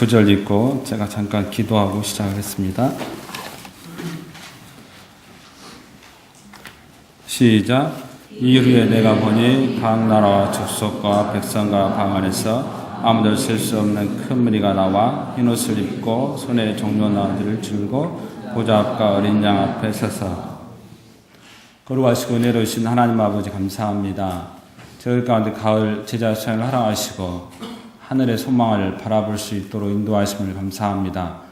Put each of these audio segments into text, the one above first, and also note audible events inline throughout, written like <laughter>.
구절 읽고 제가 잠깐 기도하고 시작하겠습니다. 시작. 이후에 내가 보니 각 나라와 족속과 백성과 방 안에서 아무도 셀 수 없는 큰 무리가 나와 흰 옷을 입고 손에 종려 나들을 들고 보좌 앞과 어린 양 앞에 서서 거룩하시고 내려오신 하나님 아버지 감사합니다. 저희 가운데 가을 제자 수행을 허락하시고 하늘의 소망을 바라볼 수 있도록 인도하심을 감사합니다.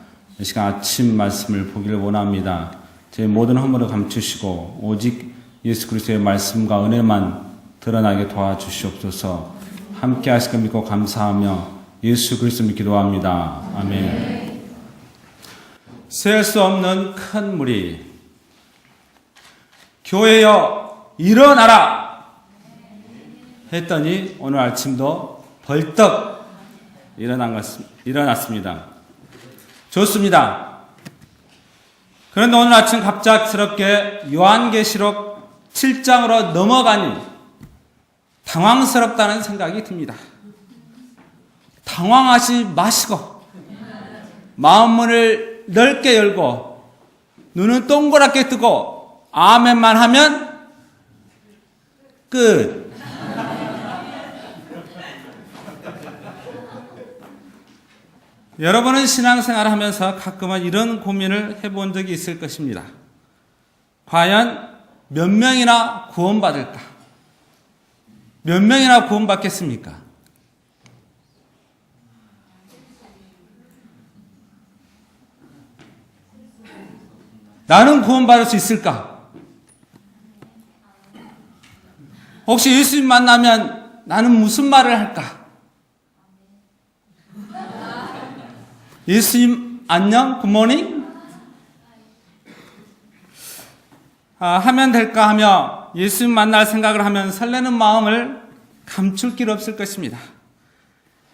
이 시간 아침 말씀을 보기를 원합니다. 제 모든 허물을 감추시고 오직 예수 그리스도의 말씀과 은혜만 드러나게 도와주시옵소서. 함께 것 믿고 감사하며 예수 그리스도를 기도합니다. 아멘. 셀 수 없는 큰 무리 교회여 일어나라 했더니 오늘 아침도 벌떡 일어났습니다. 좋습니다. 그런데 오늘 아침 갑작스럽게 요한계시록 7장으로 넘어가니 당황스럽다는 생각이 듭니다. 당황하지 마시고 마음문을 넓게 열고 눈은 동그랗게 뜨고 아멘만 하면 끝. 여러분은 신앙생활을 하면서 가끔은 이런 고민을 해본 적이 있을 것입니다. 과연 몇 명이나 구원받을까? 몇 명이나 구원받겠습니까? 나는 구원받을 수 있을까? 혹시 예수님 만나면 나는 무슨 말을 할까? 예수님 안녕 굿모닝 아, 하면 될까 하며 예수님 만날 생각을 하면 설레는 마음을 감출 길 없을 것입니다.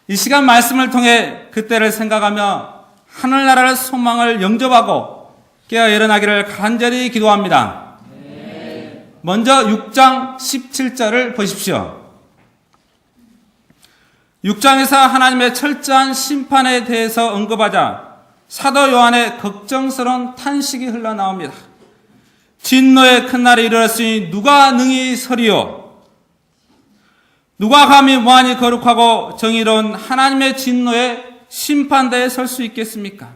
이 시간 말씀을 통해 그때를 생각하며 하늘나라를 소망을 영접하고 깨어 일어나기를 간절히 기도합니다. 먼저 6장 17절을 보십시오. 6장에서 하나님의 철저한 심판에 대해서 언급하자 사도 요한의 걱정스러운 탄식이 흘러나옵니다. 진노의 큰 날이 이르렀으니 누가 능히 서리요? 누가 감히 무한히 거룩하고 정의로운 하나님의 진노의 심판대에 설 수 있겠습니까?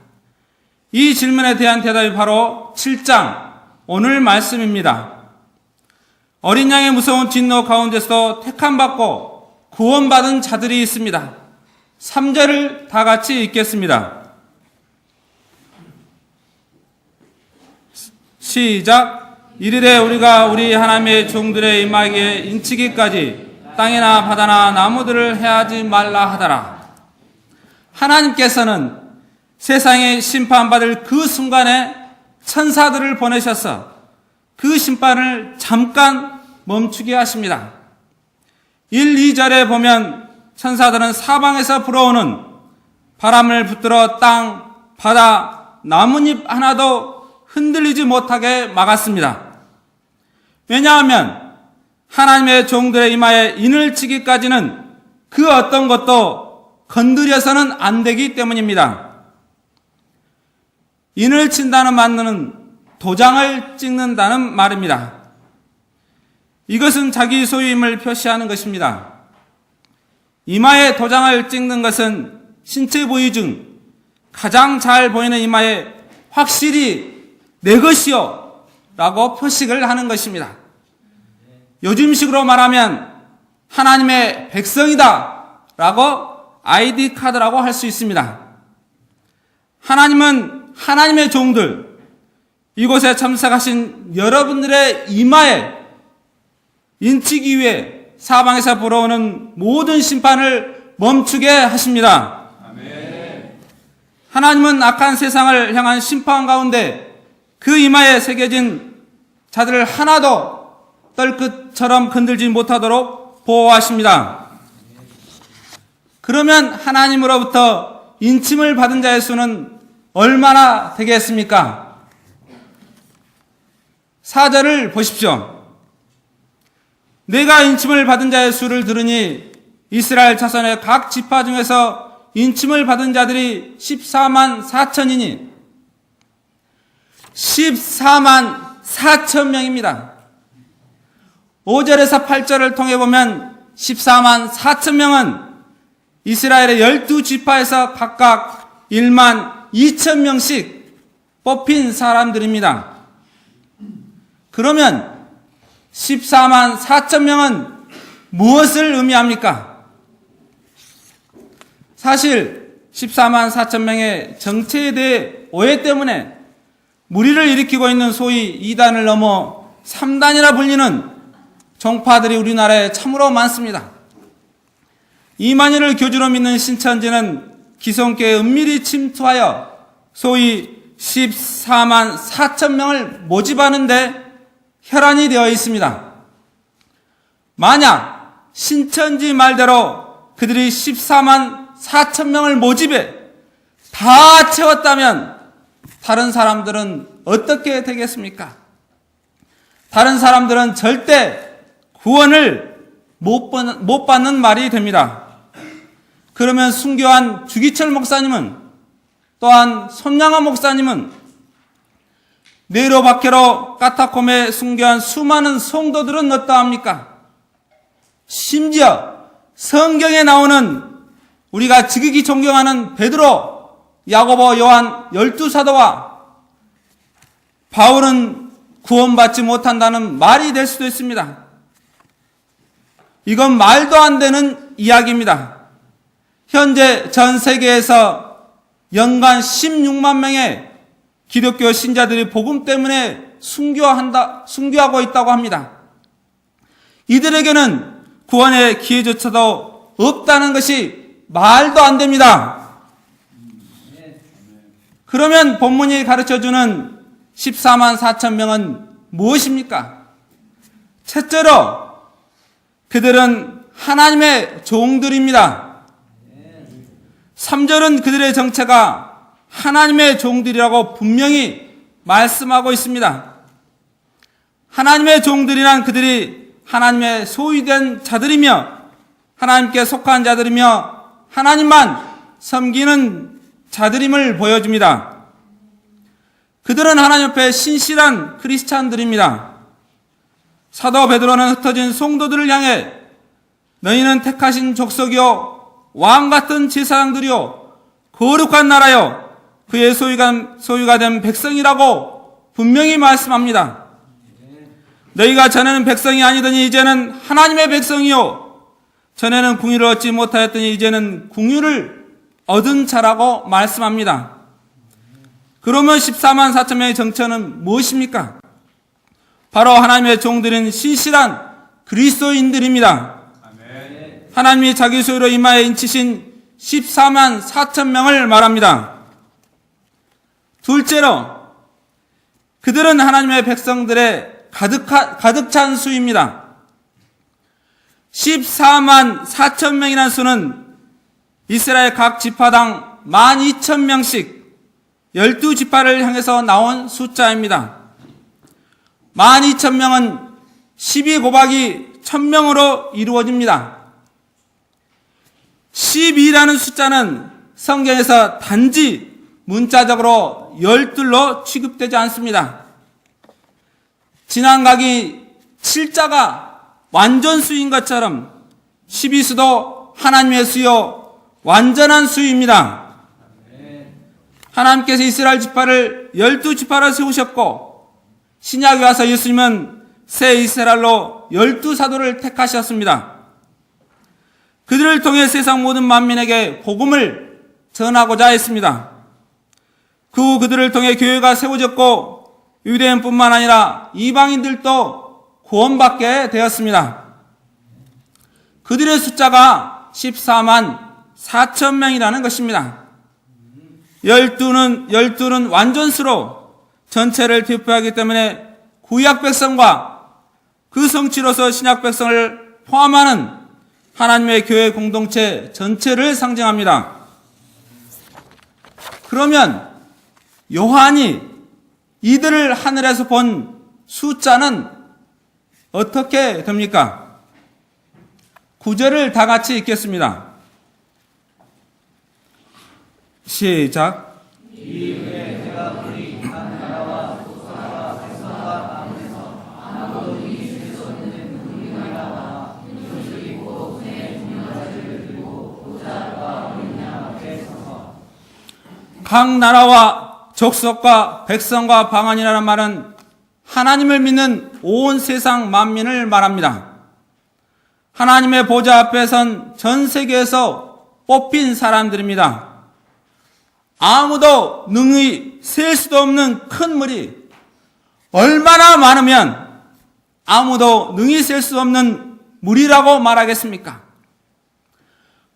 이 질문에 대한 대답이 바로 7장 오늘 말씀입니다. 어린 양의 무서운 진노 가운데서 택함받고 구원받은 자들이 있습니다. 3절을 다 같이 읽겠습니다. 시작. 이르되 우리가 우리 하나님의 종들의 임하기에 인치기까지 땅이나 바다나 나무들을 해하지 말라 하더라. 하나님께서는 세상에 심판받을 그 순간에 천사들을 보내셔서 그 심판을 잠깐 멈추게 하십니다. 1, 2절에 보면 천사들은 사방에서 불어오는 바람을 붙들어 땅, 바다, 나뭇잎 하나도 흔들리지 못하게 막았습니다. 왜냐하면 하나님의 종들의 이마에 인을 치기까지는 그 어떤 것도 건드려서는 안 되기 때문입니다. 인을 친다는 말은 도장을 찍는다는 말입니다. 이것은 자기 소유임을 표시하는 것입니다. 이마에 도장을 찍는 것은 신체 부위 중 가장 잘 보이는 이마에 확실히 내 것이요 라고 표식을 하는 것입니다. 요즘식으로 말하면 하나님의 백성이다 라고 아이디 카드라고 할 수 있습니다. 하나님은 하나님의 종들, 이곳에 참석하신 여러분들의 이마에 인치기 위해 사방에서 불어오는 모든 심판을 멈추게 하십니다. 하나님은 악한 세상을 향한 심판 가운데 그 이마에 새겨진 자들을 하나도 떨끝처럼 건들지 못하도록 보호하십니다. 그러면 하나님으로부터 인침을 받은 자의 수는 얼마나 되겠습니까? 사절을 보십시오. 내가 인침을 받은 자의 수를 들으니 이스라엘 자손의 각 지파 중에서 인침을 받은 자들이 14만 4천이니 14만 4천 명입니다. 5절에서 8절을 통해 보면 14만 4천 명은 이스라엘의 12지파에서 각각 1만 2천 명씩 뽑힌 사람들입니다. 그러면 14만 4천 명은 무엇을 의미합니까? 사실 14만 4천 명의 정체에 대해 오해 때문에 무리를 일으키고 있는 소위 2단을 넘어 3단이라 불리는 종파들이 우리나라에 참으로 많습니다. 이만희를 교주로 믿는 신천지는 기성교에 은밀히 침투하여 소위 14만 4천 명을 모집하는데 혈안이 되어 있습니다. 만약 신천지 말대로 그들이 14만 4천 명을 모집해 다 채웠다면 다른 사람들은 어떻게 되겠습니까? 다른 사람들은 절대 구원을 못 받는, 말이 됩니다. 그러면 순교한 주기철 목사님은 또한 손양아 목사님은 네로바케로 까타콤에 순교한 수많은 성도들은 어떠합니까? 심지어 성경에 나오는 우리가 지극히 존경하는 베드로, 야고보, 요한 열두 사도와 바울은 구원받지 못한다는 말이 될 수도 있습니다. 이건 말도 안 되는 이야기입니다. 현재 전 세계에서 연간 16만 명의 기독교 신자들이 복음 때문에 순교한다, 순교하고 있다고 합니다. 이들에게는 구원의 기회조차도 없다는 것이 말도 안 됩니다. 그러면 본문이 가르쳐 주는 14만 4천 명은 무엇입니까? 첫째로 그들은 하나님의 종들입니다. 3절은 그들의 정체가 하나님의 종들이라고 분명히 말씀하고 있습니다. 하나님의 종들이란 그들이 하나님의 소유된 자들이며 하나님께 속한 자들이며 하나님만 섬기는 자들임을 보여줍니다. 그들은 하나님 앞에 신실한 크리스찬들입니다. 사도 베드로는 흩어진 성도들을 향해 너희는 택하신 족속이요 왕 같은 제사장들이요 거룩한 나라요 그의 소유가, 소유가 된 백성이라고 분명히 말씀합니다. 너희가 전에는 백성이 아니더니 이제는 하나님의 백성이요 전에는 궁유를 얻지 못하였더니 이제는 궁유를 얻은 자라고 말씀합니다. 그러면 14만 4천 명의 정체는 무엇입니까? 바로 하나님의 종들인 신실한 그리스도인들입니다. 하나님이 자기 소유로 이마에 인치신 14만 4천 명을 말합니다. 둘째로 그들은 하나님의 백성들의 가득, 가득 찬 수입니다. 14만 4천 명이라는 수는 이스라엘 각 지파당 12,000명씩 12지파를 향해서 나온 숫자입니다. 12,000명은 12 곱하기 1000명으로 이루어집니다. 12라는 숫자는 성경에서 단지 문자적으로 열둘로 취급되지 않습니다. 지난 각이 7자가 완전 수인 것처럼 12수도 하나님의 수요 완전한 수입니다. 하나님께서 이스라엘 지파를 열두 지파로 세우셨고 신약에 와서 예수님은 새 이스라엘로 열두 사도를 택하셨습니다. 그들을 통해 세상 모든 만민에게 복음을 전하고자 했습니다. 그 후 그들을 통해 교회가 세워졌고 유대인뿐만 아니라 이방인들도 구원받게 되었습니다. 그들의 숫자가 14만 4천 명이라는 것입니다. 열두는, 열두는 완전수로 전체를 대표하기 때문에 구약 백성과 그 성취로서 신약 백성을 포함하는 하나님의 교회 공동체 전체를 상징합니다. 그러면 요한이 이들을 하늘에서 본 숫자는 어떻게 됩니까? 구절을 다 같이 읽겠습니다. 시작. 각 나라와 족속과 백성과 방언이라는 말은 하나님을 믿는 온 세상 만민을 말합니다. 하나님의 보좌 앞에 선 전 세계에서 뽑힌 사람들입니다. 아무도 능히 셀 수도 없는 큰 물이 얼마나 많으면 아무도 능히 셀 수 없는 물이라고 말하겠습니까?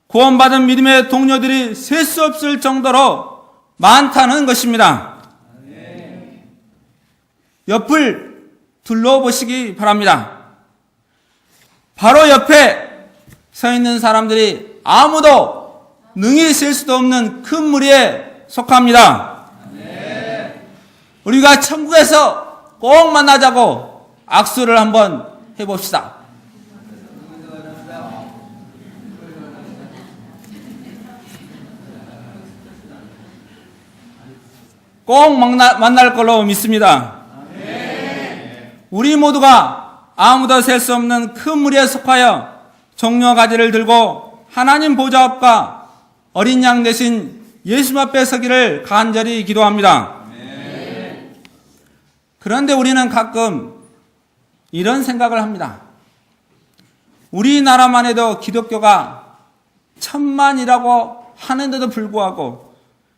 구원받은 믿음의 동료들이 셀 수 없을 정도로 많다는 것입니다. 옆을 둘러보시기 바랍니다. 바로 옆에 서 있는 사람들이 아무도 능히 셀 수도 없는 큰 무리에 속합니다. 우리가 천국에서 꼭 만나자고 악수를 한번 해봅시다. 꼭 만나, 만날 걸로 믿습니다. 우리 모두가 아무도 셀 수 없는 큰 무리에 속하여 종려 가지를 들고 하나님 보좌 앞과 어린 양 대신 예수 앞에 서기를 간절히 기도합니다. 그런데 우리는 가끔 이런 생각을 합니다. 우리나라만 해도 기독교가 천만이라고 하는데도 불구하고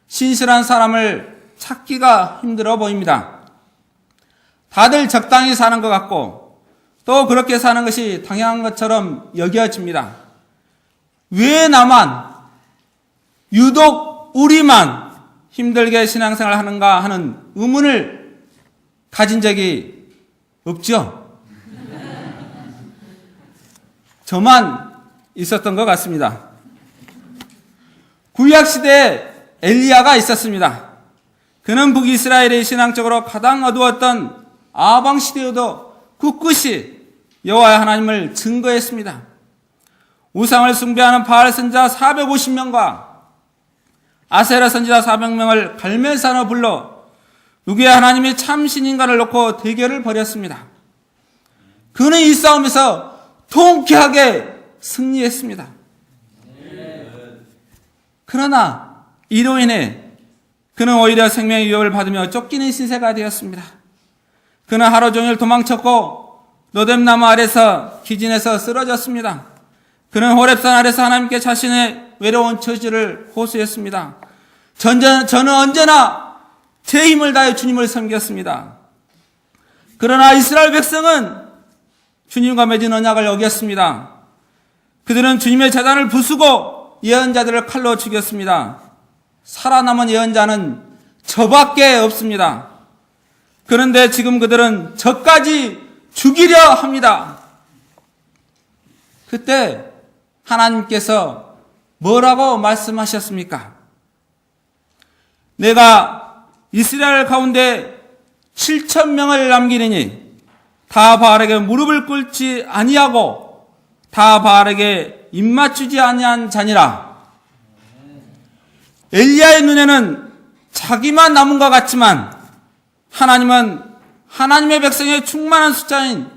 신실한 사람을 찾기가 힘들어 보입니다. 다들 적당히 사는 것 같고 또 그렇게 사는 것이 당연한 것처럼 여겨집니다. 왜 나만 유독 우리만 힘들게 신앙생활 하는가 하는 의문을 가진 적이 없죠. <laughs> 저만 있었던 것 같습니다. 구약 시대에 엘리야가 있었습니다. 그는 북이스라엘의 신앙적으로 가장 어두웠던 아방 시대에도 굳굳이 여호와의 하나님을 증거했습니다. 우상을 숭배하는 바알 선자 450명과 아세라 선지자 400명을 갈멜산으로 불러 누구의 하나님이 참 신인가를 놓고 대결을 벌였습니다. 그는 이 싸움에서 통쾌하게 승리했습니다. 그러나 이로 인해 그는 오히려 생명의 위협을 받으며 쫓기는 신세가 되었습니다. 그는 하루 종일 도망쳤고 노뎀나무 아래서 기진해서 쓰러졌습니다. 그는 호랩산 아래서 하나님께 자신의 외로운 처지를 호소했습니다. 전, 저는 언제나 제 힘을 다해 주님을 섬겼습니다. 그러나 이스라엘 백성은 주님과 맺은 언약을 어겼습니다. 그들은 주님의 재단을 부수고 예언자들을 칼로 죽였습니다. 살아남은 예언자는 저밖에 없습니다. 그런데 지금 그들은 저까지 죽이려 합니다. 그때 하나님께서 뭐라고 말씀하셨습니까? 내가 이스라엘 가운데 7천 명을 남기리니 다 바알에게 무릎을 꿇지 아니하고 다 바알에게 입맞추지 아니한 자니라. 엘리야의 눈에는 자기만 남은 것 같지만 하나님은 하나님의 백성의 충만한 숫자인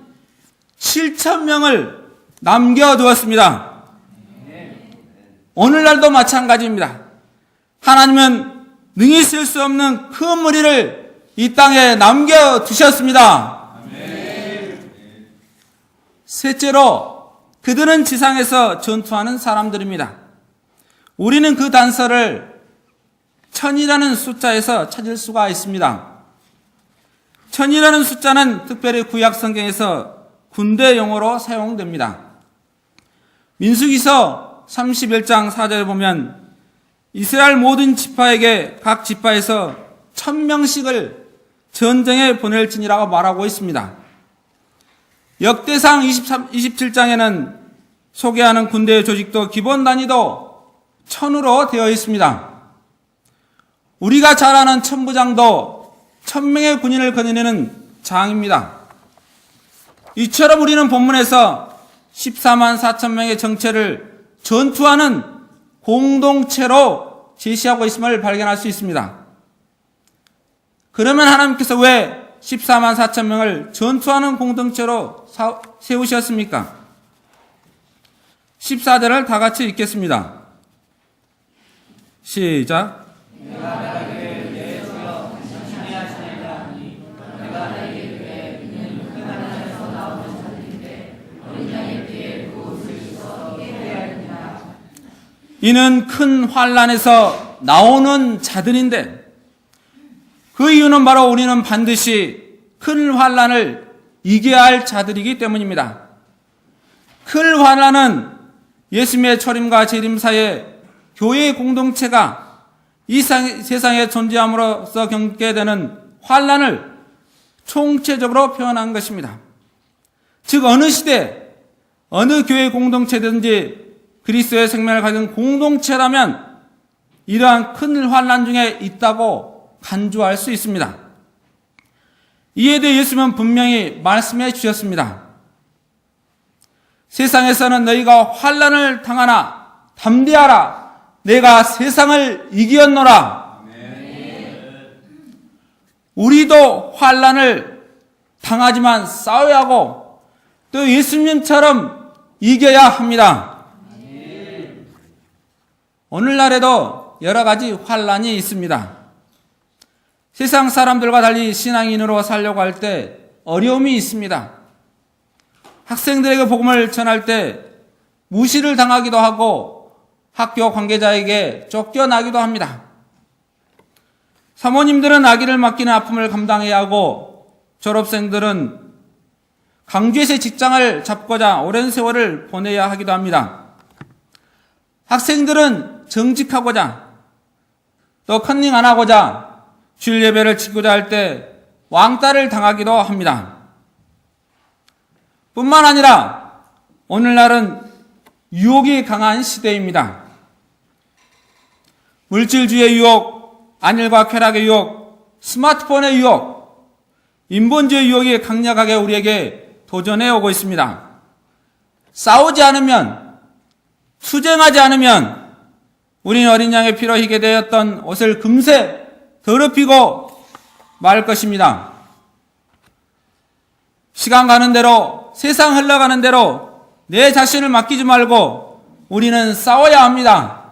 7천 명을 남겨두었습니다. 오늘날도 마찬가지입니다. 하나님은 능히 쓸 수 없는 큰 무리를 이 땅에 남겨두셨습니다. 셋째로 그들은 지상에서 전투하는 사람들입니다. 우리는 그 단서를 천이라는 숫자에서 찾을 수가 있습니다. 천이라는 숫자는 특별히 구약 성경에서 군대 용어로 사용됩니다. 민수기서 31장 4절에 보면 이스라엘 모든 지파에게 각 지파에서 천명씩을 전쟁에 보낼지니라고 말하고 있습니다. 역대상 23, 27장에는 소개하는 군대의 조직도 기본 단위도 천으로 되어 있습니다. 우리가 잘 아는 천부장도 천명의 군인을 거느리는 장입니다. 이처럼 우리는 본문에서 14만 4천 명의 정체를 전투하는 공동체로 제시하고 있음을 발견할 수 있습니다. 그러면 하나님께서 왜 14만 4천 명을 전투하는 공동체로 사- 세우셨습니까? 14절을 다 같이 읽겠습니다. 시작. 이는 큰 환란에서 나오는 자들인데 그 이유는 바로 우리는 반드시 큰 환란을 이겨야 할 자들이기 때문입니다. 큰 환란은 예수님의 초림과 재림 사이에 교회의 공동체가 이 상- 세상에 존재함으로써 겪게 되는 환란을 총체적으로 표현한 것입니다. 즉 어느 시대 어느 교회 공동체든지 그리스도의 생명을 가진 공동체라면 이러한 큰 환란 중에 있다고 간주할 수 있습니다. 이에 대해 예수님은 분명히 말씀해 주셨습니다. 세상에서는 너희가 환란을 당하나 담대하라. 내가 세상을 이기었노라. 우리도 환란을 당하지만 싸워야 하고 또 예수님처럼 이겨야 합니다. 오늘날에도 여러 가지 환란이 있습니다. 세상 사람들과 달리 신앙인으로 살려고 할 때 어려움이 있습니다. 학생들에게 복음을 전할 때 무시를 당하기도 하고 학교 관계자에게 쫓겨나기도 합니다. 사모님들은 아기를 맡기는 아픔을 감당해야 하고 졸업생들은 강주에서 직장을 잡고자 오랜 세월을 보내야 하기도 합니다. 학생들은 정직하고자 또 컨닝 안 하고자 주일 예배를 지키고자 할 때 왕따를 당하기도 합니다. 뿐만 아니라 오늘날은 유혹이 강한 시대입니다. 물질주의 유혹, 안일과 쾌락의 유혹, 스마트폰의 유혹, 인본주의 유혹이 강력하게 우리에게 도전해 오고 있습니다. 싸우지 않으면, 투쟁하지 않으면, 우리는 어린 양의 피로 희게 되었던 옷을 금세 더럽히고 말 것입니다. 시간 가는 대로, 세상 흘러가는 대로 내 자신을 맡기지 말고 우리는 싸워야 합니다.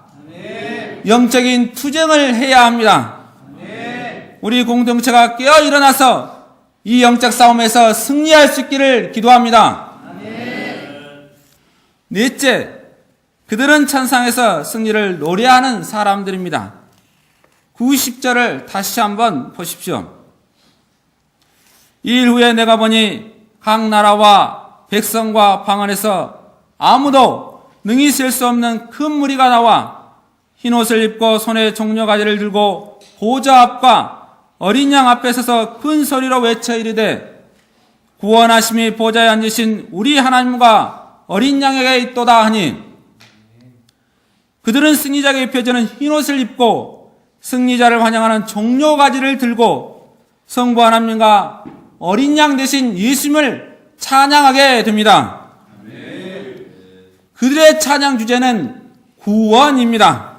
영적인 투쟁을 해야 합니다. 우리 공동체가 깨어 일어나서 이 영적 싸움에서 승리할 수 있기를 기도합니다. 넷째, 그들은 천상에서 승리를 노래하는 사람들입니다. 90절을 다시 한번 보십시오. 이일 후에 내가 보니 각 나라와 백성과 방 안에서 아무도 능히 셀 수 없는 큰 무리가 나와 흰 옷을 입고 손에 종려가지를 들고 보좌 앞과 어린 양 앞에 서서 큰 소리로 외쳐 이르되 구원하심이 보좌에 앉으신 우리 하나님과 어린 양에게 있도다 하니 그들은 승리자에게 입혀지는 흰 옷을 입고 승리자를 환영하는 종려가지를 들고 성부 하나님과 어린 양 대신 예수님을 찬양하게 됩니다. 그들의 찬양 주제는 구원입니다.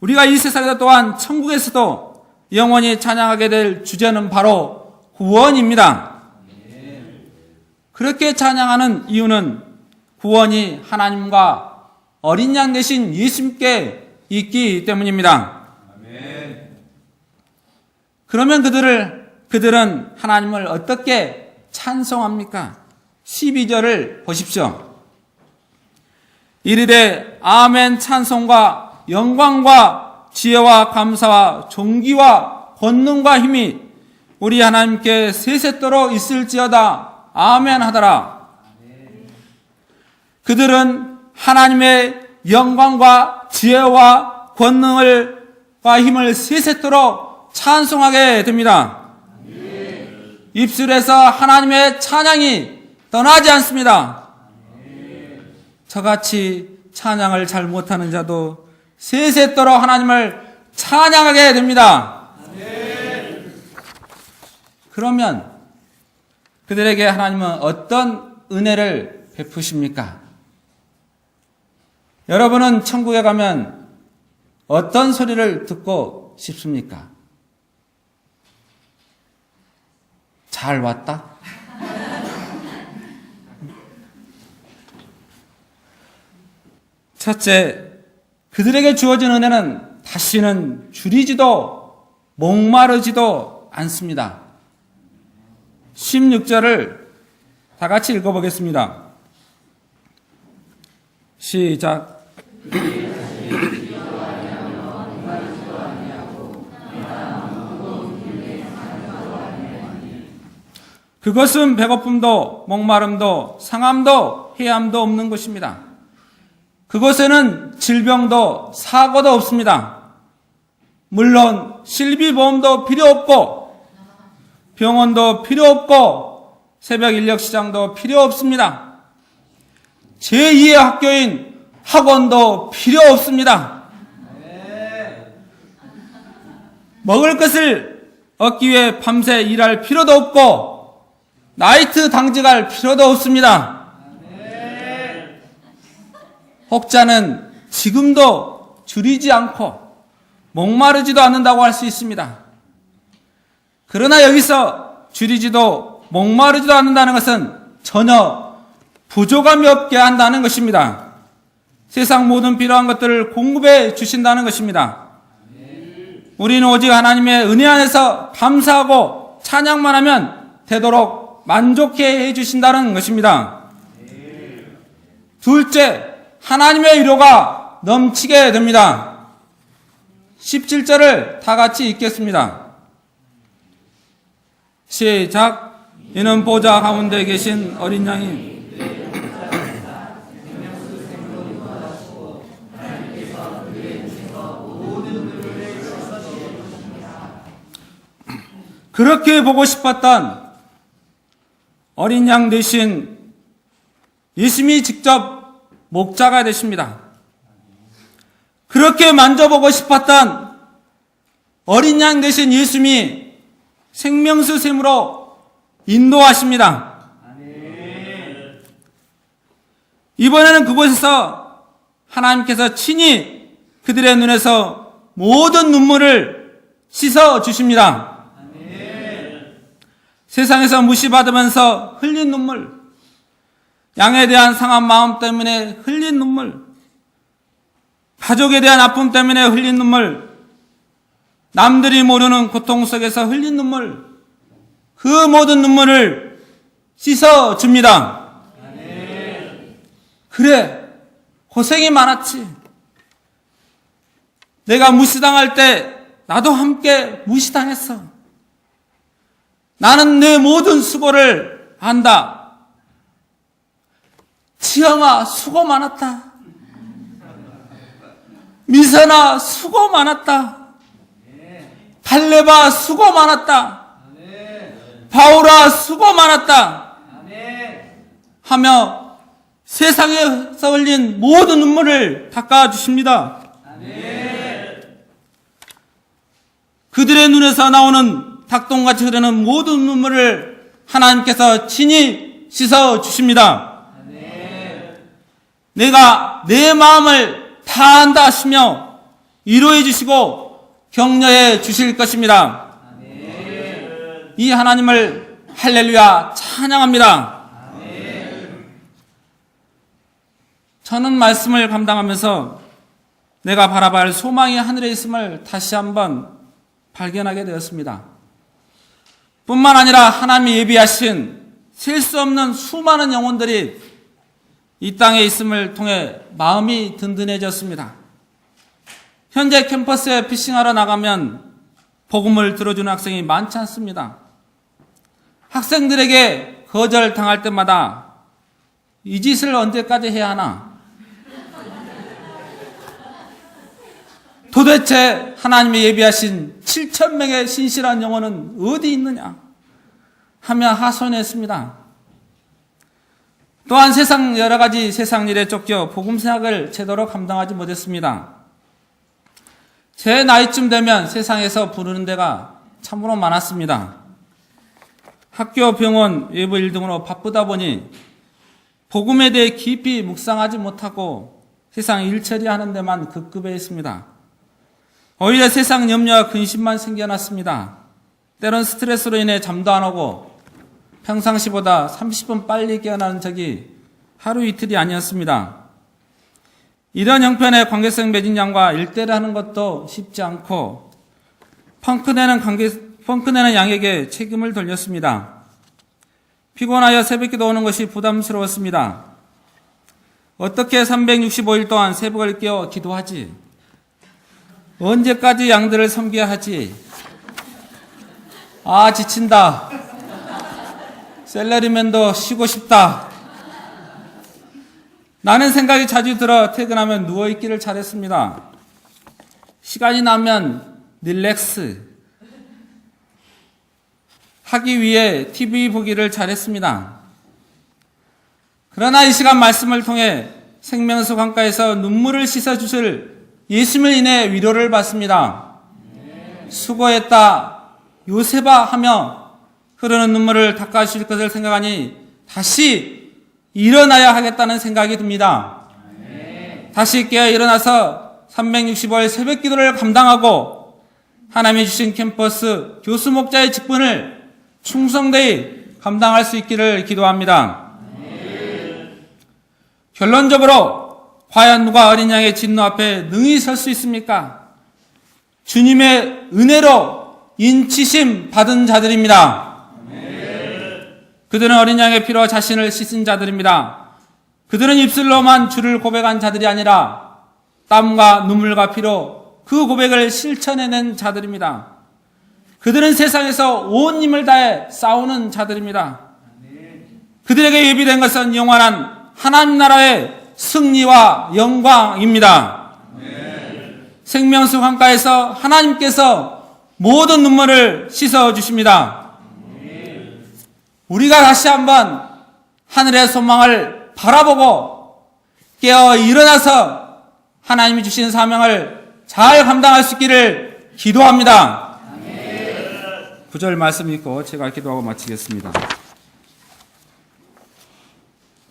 우리가 이 세상에서 또한 천국에서도 영원히 찬양하게 될 주제는 바로 구원입니다. 그렇게 찬양하는 이유는 구원이 하나님과 어린 양 대신 예수님께 있기 때문입니다. 그러면 그들을 그들은 하나님을 어떻게 찬송합니까? 12절을 보십시오. 이르되 아멘 찬송과 영광과 지혜와 감사와 존귀와 권능과 힘이 우리 하나님께 세세토록 있을지어다 아멘 하더라. 그들은 하나님의 영광과 지혜와 권능을 과 힘을 세세토록 찬송하게 됩니다. 입술에서 하나님의 찬양이 떠나지 않습니다. 저같이 찬양을 잘 못하는 자도 세세토록 하나님을 찬양하게 됩니다. 그러면 그들에게 하나님은 어떤 은혜를 베푸십니까? 여러분은 천국에 가면 어떤 소리를 듣고 싶습니까? 잘 왔다? <laughs> 첫째, 그들에게 주어진 은혜는 다시는 줄이지도 목마르지도 않습니다. 16절을 다 같이 읽어보겠습니다. 시작. 그것은 배고픔도 목마름도 상함도 해함도 없는 것입니다. 그곳에는 질병도 사고도 없습니다. 물론 실비보험도 필요 없고 병원도 필요 없고 새벽 인력 시장도 필요 없습니다. 제2의 학교인 학원도 필요 없습니다. 먹을 것을 얻기 위해 밤새 일할 필요도 없고 나이트 당직할 필요도 없습니다. 혹자는 지금도 줄이지 않고 목마르지도 않는다고 할 수 있습니다. 그러나 여기서 줄이지도 목마르지도 않는다는 것은 전혀 부족함이 없게 한다는 것입니다. 세상 모든 필요한 것들을 공급해 주신다는 것입니다. 우리는 오직 하나님의 은혜 안에서 감사하고 찬양만 하면 되도록 만족해 해 주신다는 것입니다. 둘째, 하나님의 위로가 넘치게 됩니다. 17절을 다 같이 읽겠습니다. 시작. 이는 보좌 가운데 계신 어린 양이 그렇게 보고 싶었던 어린 양 대신 예수님이 직접 목자가 되십니다. 그렇게 만져보고 싶었던 어린 양 대신 예수님이 생명수 샘으로 인도하십니다. 이번에는 그곳에서 하나님께서 친히 그들의 눈에서 모든 눈물을 씻어 주십니다. 세상에서 무시받으면서 흘린 눈물, 양에 대한 상한 마음 때문에 흘린 눈물, 가족에 대한 아픔 때문에 흘린 눈물, 남들이 모르는 고통 속에서 흘린 눈물, 그 모든 눈물을 씻어 줍니다. 그래, 고생이 많았지. 내가 무시당할 때 나도 함께 무시당했어. 나는 내 모든 수고를 안다. 지영아, 수고 많았다. 미선아, 수고 많았다. 달레바, 수고 많았다. 바울아, 수고 많았다. 하며 세상에서 흘린 모든 눈물을 닦아주십니다. 그들의 눈에서 나오는 닭똥같이 흐르는 모든 눈물을 하나님께서 친히 씻어 주십니다. 내가 내 마음을 다 안다 하시며 위로해 주시고 격려해 주실 것입니다. 이 하나님을 할렐루야 찬양합니다. 저는 말씀을 감당하면서 내가 바라봐야 할 소망이 하늘에 있음을 다시 한번 발견하게 되었습니다. 뿐만 아니라 하나님이 예비하신 셀 수 없는 수많은 영혼들이 이 땅에 있음을 통해 마음이 든든해졌습니다. 현재 캠퍼스에 피싱하러 나가면 복음을 들어주는 학생이 많지 않습니다. 학생들에게 거절당할 때마다 이 짓을 언제까지 해야 하나? 도대체 하나님이 예비하신 7천 명의 신실한 영혼은 어디 있느냐? 하며 하소연했습니다. 또한 세상 여러 가지 세상 일에 쫓겨 복음 생각을 제대로 감당하지 못했습니다. 제 나이쯤 되면 세상에서 부르는 데가 참으로 많았습니다. 학교, 병원, 외부 일 등으로 바쁘다 보니 복음에 대해 깊이 묵상하지 못하고 세상 일 처리하는 데만 급급해 있습니다. 오히려 세상 염려와 근심만 생겨났습니다. 때론 스트레스로 인해 잠도 안 오고 평상시보다 30분 빨리 깨어나는 적이 하루 이틀이 아니었습니다. 이런 형편의 관계성 매진 양과 일대를 하는 것도 쉽지 않고 펑크내는 관계, 펑크내는 양에게 책임을 돌렸습니다. 피곤하여 새벽기도 오는 것이 부담스러웠습니다. 어떻게 365일 동안 새벽을 깨어 기도하지? 언제까지 양들을 섬겨야 하지? 아, 지친다. 셀러리맨도 쉬고 싶다. 나는 생각이 자주 들어 퇴근하면 누워있기를 잘했습니다. 시간이 나면 릴렉스 하기 위해 TV 보기를 잘했습니다. 그러나 이 시간 말씀을 통해 생명수 강가에서 눈물을 씻어주실 예수님을 인해 위로를 받습니다. 수고했다, 요세바 하며 흐르는 눈물을 닦아주실 것을 생각하니 다시 일어나야 하겠다는 생각이 듭니다. 다시 깨어 일어나서 365일 새벽 기도를 감당하고 하나님이 주신 캠퍼스 교수 목자의 직분을 충성되이 감당할 수 있기를 기도합니다. 결론적으로 과연 누가 어린 양의 진노 앞에 능히 설 수 있습니까? 주님의 은혜로 인치심 받은 자들입니다. 그들은 어린 양의 피로 자신을 씻은 자들입니다. 그들은 입술로만 주를 고백한 자들이 아니라 땀과 눈물과 피로 그 고백을 실천해낸 자들입니다. 그들은 세상에서 온 힘을 다해 싸우는 자들입니다. 그들에게 예비된 것은 영원한 하나님 나라의 승리와 영광입니다. 생명수 강가에서 하나님께서 모든 눈물을 씻어 주십니다. 우리가 다시 한번 하늘의 소망을 바라보고 깨어 일어나서 하나님이 주신 사명을 잘 감당할 수 있기를 기도합니다. 구절 말씀 읽고 제가 기도하고 마치겠습니다.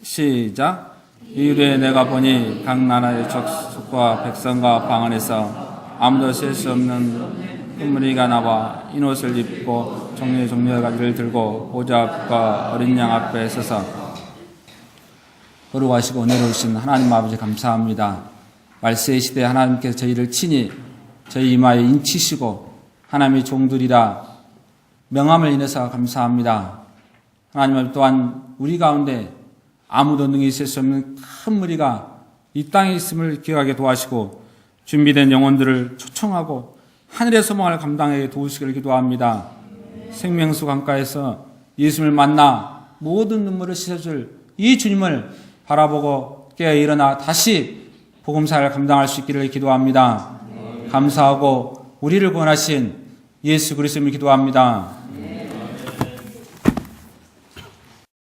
시작. 이후에 내가 보니 각 나라의 족속과 백성과 방 안에서 아무도 셀 수 없는 큰 무리가 나와 흰 옷을 입고 종류의 종류의 가지를 들고 보좌 앞과 어린 양 앞에 서서 거룩하시고 은혜로우신 하나님 아버지 감사합니다. 말세의 시대에 하나님께서 저희를 친히 저희 이마에 인치시고 하나님의 종들이라 명함을 인해서 감사합니다. 하나님 또한 우리 가운데 아무도 능히 있을 수 없는 큰 무리가 이 땅에 있음을 기억하게 도와시고 준비된 영혼들을 초청하고 하늘의 소망을 감당하게 도우시기를 기도합니다. 생명수 강가에서 예수님을 만나 모든 눈물을 씻어줄 이 주님을 바라보고 깨어 일어나 다시 복음사를 감당할 수 있기를 기도합니다. 감사하고 우리를 구원하신 예수 그리스도를 기도합니다.